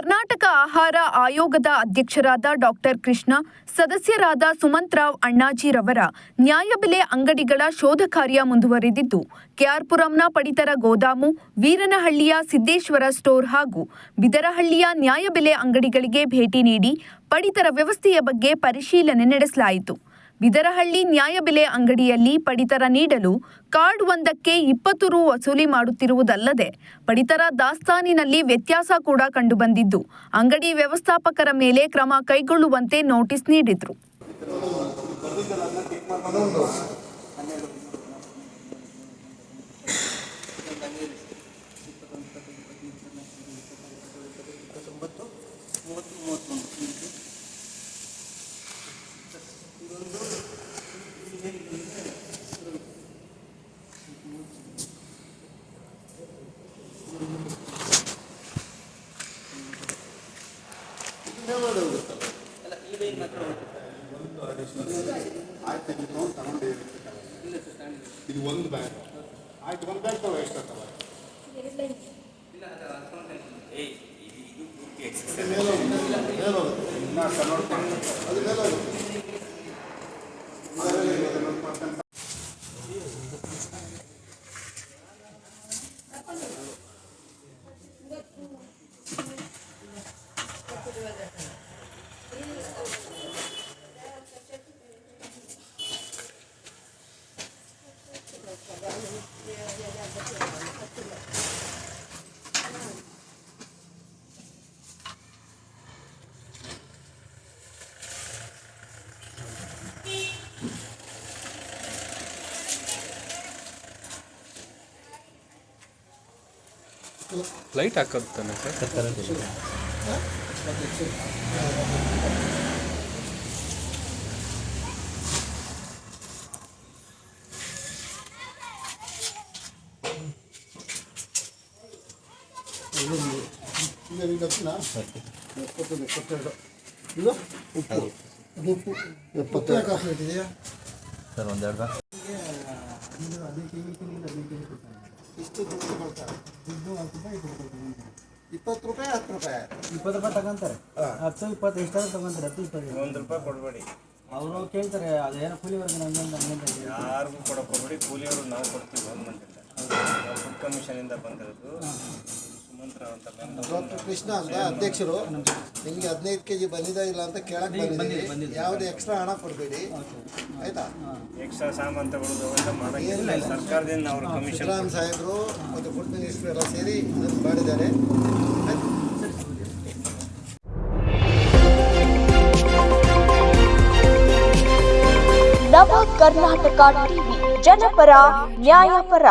ಕರ್ನಾಟಕ ಆಹಾರ ಆಯೋಗದ ಅಧ್ಯಕ್ಷರಾದ ಡಾಕ್ಟರ್ ಕೃಷ್ಣ, ಸದಸ್ಯರಾದ ಸುಮಂತ್ರಾವ್ ಅಣ್ಣಾಜಿರವರ ನ್ಯಾಯಬೆಲೆ ಅಂಗಡಿಗಳ ಶೋಧ ಕಾರ್ಯ ಮುಂದುವರೆದಿದ್ದು, ಕೆಆರ್ಪುರಂನ ಪಡಿತರ ಗೋದಾಮು, ವೀರನಹಳ್ಳಿಯ ಸಿದ್ದೇಶ್ವರ ಸ್ಟೋರ್ ಹಾಗೂ ಬಿದರಹಳ್ಳಿಯ ನ್ಯಾಯಬೆಲೆ ಅಂಗಡಿಗಳಿಗೆ ಭೇಟಿ ನೀಡಿ ಪಡಿತರ ವ್ಯವಸ್ಥೆಯ ಬಗ್ಗೆ ಪರಿಶೀಲನೆ ನಡೆಸಲಾಯಿತು. ಬಿದರಹಳ್ಳಿ ನ್ಯಾಯಬೆಲೆ ಅಂಗಡಿಯಲ್ಲಿ ಪಡಿತರ ನೀಡಲು ಕಾರ್ಡ್ ಒಂದಕ್ಕೆ ಇಪ್ಪತ್ತು ರು ವಸೂಲಿ ಮಾಡುತ್ತಿರುವುದಲ್ಲದೆ, ಪಡಿತರ ದಾಸ್ತಾನಿನಲ್ಲಿ ವ್ಯತ್ಯಾಸ ಕೂಡ ಕಂಡುಬಂದಿದ್ದು, ಅಂಗಡಿ ವ್ಯವಸ್ಥಾಪಕರ ಮೇಲೆ ಕ್ರಮ ಕೈಗೊಳ್ಳುವಂತೆ ನೋಟಿಸ್ ನೀಡಿದ್ರು. ಇದು ಒಂದು ಬ್ಯಾಗ್ ಆಯ್ತು ಒಂದು ಬ್ಯಾಗ್ ತಗೋ ಎಷ್ಟು ನೋಡ್ಕೊಂಡು. ಅದು ಮೇಲೆ ಲೈಟ್ ಹಾಕೋದು ತಾನೆ ಸರ್ ಇದು ಈಗ ಗೊತ್ತಿಲ್ಲ? ಎಪ್ಪತ್ತೊಂದು, ಎಪ್ಪತ್ತೆರಡು. ಇದು ಉಪ್ಪು ಅದು ಉಪ್ಪು ಎಪ್ಪತ್ತೆರಡು ಇದೆಯಾ ಸರ್ ಒಂದೆರಡು ಇಷ್ಟು ದುಡ್ಡು ಕೊಡ್ತಾರೆ. ದುಡ್ಡು ಹತ್ತು ರೂಪಾಯಿ. ಇಪ್ಪತ್ತು ರೂಪಾಯಿ ಹತ್ತು ರೂಪಾಯಿ ಇಪ್ಪತ್ತು ರೂಪಾಯಿ ತಗೊಂತಾರೆ. ಹತ್ತು ಇಪ್ಪತ್ತು ಎಷ್ಟಾದ್ರೂ ತಗೊಂತಾರೆ ಹತ್ತು ಇಪ್ಪತ್ತು. ಒಂದು ರೂಪಾಯಿ ಕೊಡಬೇಡಿ. ಅವರು ಕೇಳ್ತಾರೆ ಅದೇನೋ ಕೂಲಿ ವರ್ಗ ನಂಗೆ ಯಾರಿಗೂ ಕೊಡಕ್ಕೆ ಹೋಗ್ಬೇಡಿ ಕೂಲಿಯವರು ನಾವು ಕೊಡ್ತೀವಿ ಗೌರ್ಮೆಂಟಿಂದ. ನಾವು ಫುಡ್ ಕಮಿಷನಿಂದ ಬಂದಿರೋದು. ಡಾಕ್ಟರ್ ಕೃಷ್ಣ ಅಂತ ಅಧ್ಯಕ್ಷರು ನಿಮಗೆ ಹದಿನೈದು ಕೆ ಜಿ ಬಂದಿದೆ ಇಲ್ಲ ಅಂತ ಕೇಳಕ್ ಬಂದಿದ್ದೀವಿ ಯಾವುದೇ ಎಕ್ಸ್ಟ್ರಾ ಹಣ ಕೊಡಬೇಡಿ. ಆಯ್ತಾ? ಎಕ್ಸ್ಟ್ರಾ ಸಾಮಾನು ಸರ್ಕಾರದಿಂದ ಅವರು ಸಿದ್ದರಾಮ್ ಸಾಹೇಬರು ಮತ್ತು ಫುಡ್ ಮಿನಿಸ್ಟರ್ ಎಲ್ಲ ಸೇರಿ ಇದನ್ನು ಮಾಡಿದ್ದಾರೆ. ನವ ಕರ್ನಾಟಕ ಟಿವಿ ಜನಪರ ನ್ಯಾಯಪರ.